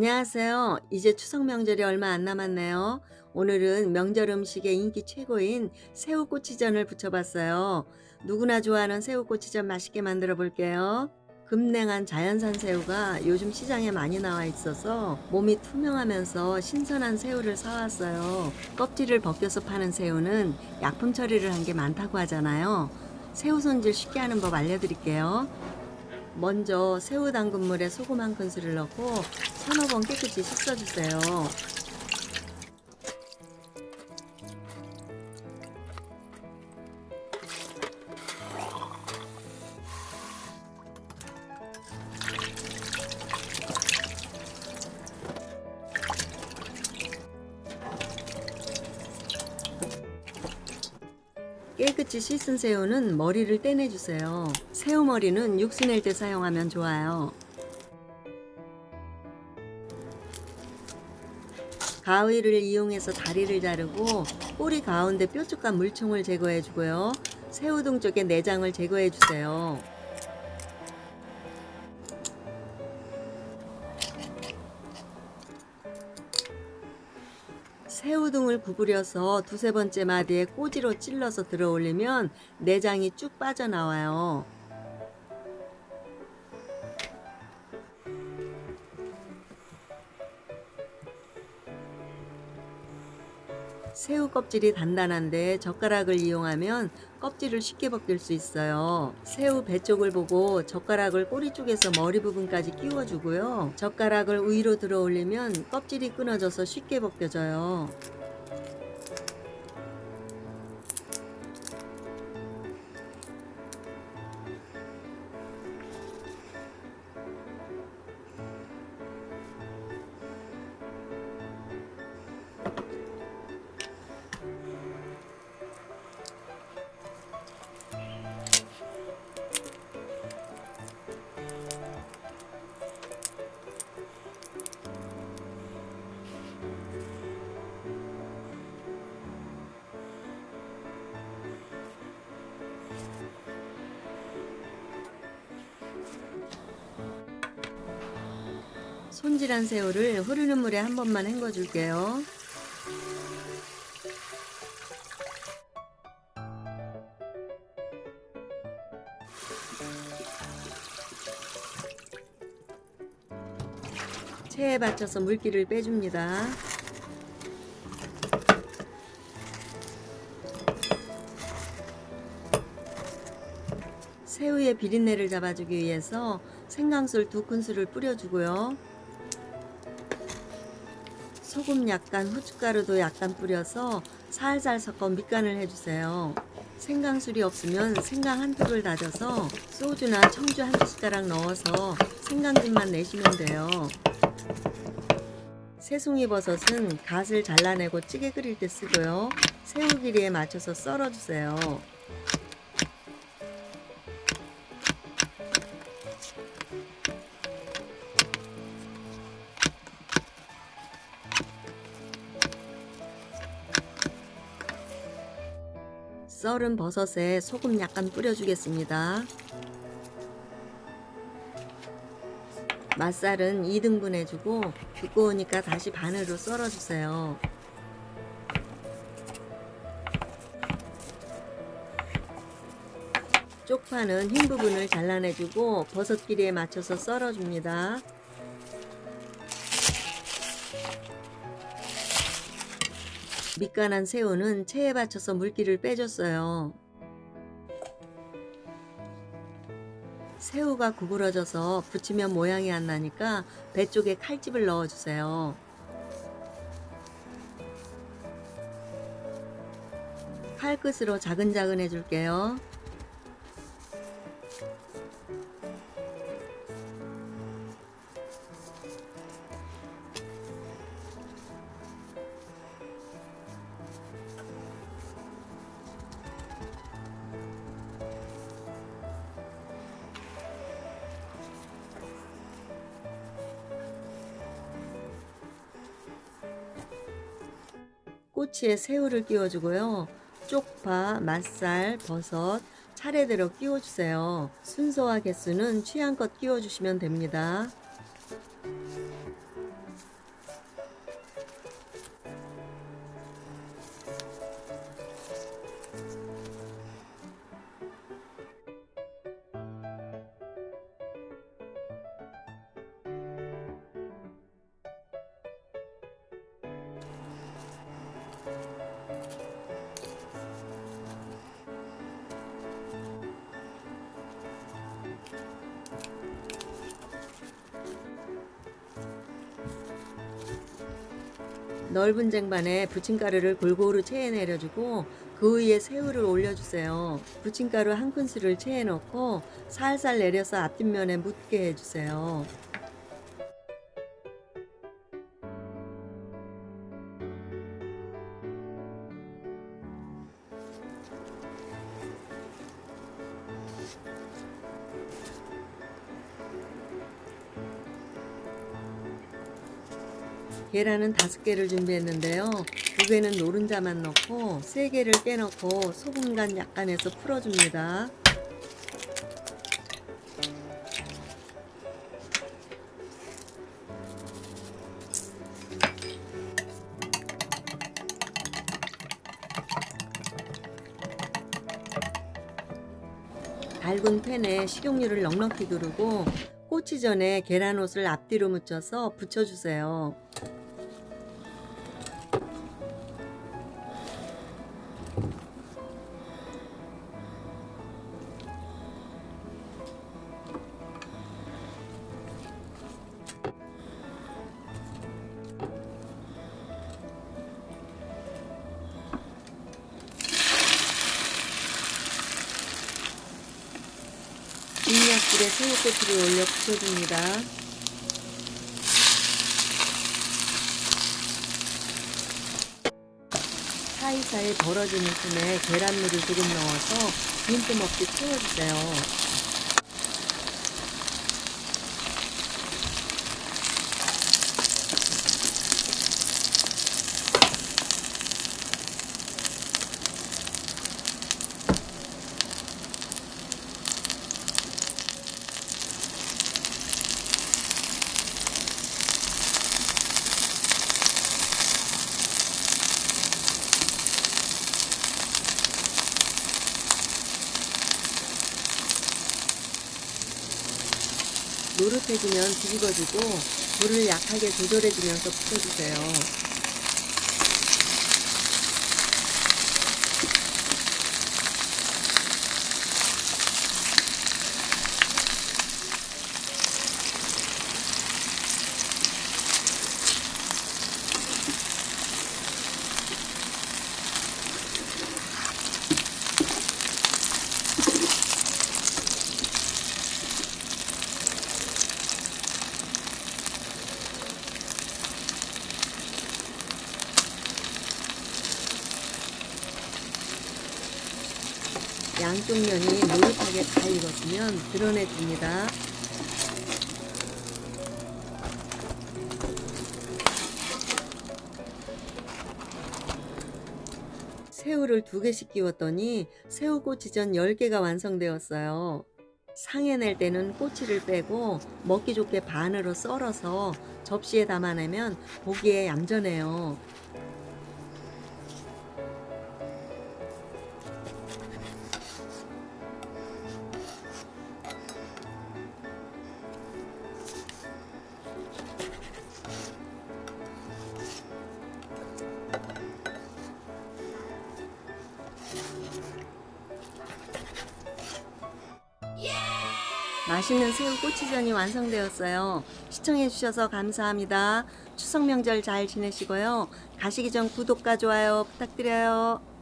안녕하세요. 이제 추석 명절이 얼마 안 남았네요. 오늘은 명절 음식의 인기 최고인 새우꼬치전을 부쳐봤어요. 누구나 좋아하는 새우꼬치전 맛있게 만들어 볼게요. 급냉한 자연산 새우가 요즘 시장에 많이 나와 있어서 몸이 투명하면서 신선한 새우를 사왔어요. 껍질을 벗겨서 파는 새우는 약품 처리를 한 게 많다고 하잖아요. 새우 손질 쉽게 하는 법 알려드릴게요. 먼저 새우 담근 물에 소금 한 큰술을 넣고 서너 번 깨끗이 씻어주세요. 깨끗이 씻은 새우는 머리를 떼내주세요. 새우 머리는 육수 낼 때 사용하면 좋아요. 가위를 이용해서 다리를 자르고 꼬리 가운데 뾰족한 물총을 제거해 주고요. 새우등 쪽에 내장을 제거해 주세요. 새우등을 구부려서 두세 번째 마디에 꼬지로 찔러서 들어 올리면 내장이 쭉 빠져나와요. 새우 껍질이 단단한데 젓가락을 이용하면 껍질을 쉽게 벗길 수 있어요. 새우 배 쪽을 보고 젓가락을 꼬리 쪽에서 머리 부분까지 끼워주고요. 젓가락을 위로 들어 올리면 껍질이 끊어져서 쉽게 벗겨져요. 손질한 새우를 흐르는 물에 한 번만 헹궈 줄게요. 체에 받쳐서 물기를 빼줍니다. 새우의 비린내를 잡아주기 위해서 생강술 두 큰술을 뿌려주고요. 소금 약간, 후춧가루도 약간 뿌려서 살살 섞어 밑간을 해주세요. 생강술이 없으면 생강 한 톨을 다져서 소주나 청주 한 숟가락 넣어서 생강즙만 내시면 돼요. 새송이 버섯은 갓을 잘라내고 찌개 끓일 때 쓰고요. 새우 길이에 맞춰서 썰어주세요. 썰은 버섯에 소금 약간 뿌려주겠습니다. 맛살은 2등분 해주고 두꺼우니까 다시 반으로 썰어주세요. 쪽파는 흰 부분을 잘라내주고 버섯 길이에 맞춰서 썰어줍니다. 밑간한 새우는 체에 받쳐서 물기를 빼줬어요. 새우가 구부러져서 붙이면 모양이 안 나니까 배 쪽에 칼집을 넣어주세요. 칼끝으로 자근자근 해줄게요. 꼬치에 새우를 끼워주고요. 쪽파, 맛살, 버섯 차례대로 끼워주세요. 순서와 개수는 취향껏 끼워주시면 됩니다. 넓은 쟁반에 부침가루를 골고루 체에 내려주고 그 위에 새우를 올려주세요. 부침가루 한 큰술을 체에 넣고 살살 내려서 앞뒷면에 묻게 해주세요. 계란은 다섯 개를 준비했는데요. 두 개는 노른자만 넣고 세 개를 깨넣고 소금 간 약간 해서 풀어줍니다. 달군 팬에 식용유를 넉넉히 두르고 꼬치 전에 계란옷을 앞뒤로 묻혀서 붙여주세요. 새우꼬치를 올려 부쳐줍니다. 사이사이 벌어지는 틈에 계란물을 조금 넣어서 빈틈없이 채워주세요. 노릇해지면 뒤집어주고 불을 약하게 조절해주면서 붙여주세요. 양쪽 면이 노릇하게 다 익었으면 드러내줍니다. 새우를 두 개씩 끼웠더니 새우꼬치전 10개가 완성되었어요. 상해낼 때는 꼬치를 빼고 먹기 좋게 반으로 썰어서 접시에 담아내면 보기에 얌전해요. 맛있는 새우 꼬치전이 완성되었어요. 시청해주셔서 감사합니다. 추석 명절 잘 지내시고요. 가시기 전 구독과 좋아요 부탁드려요.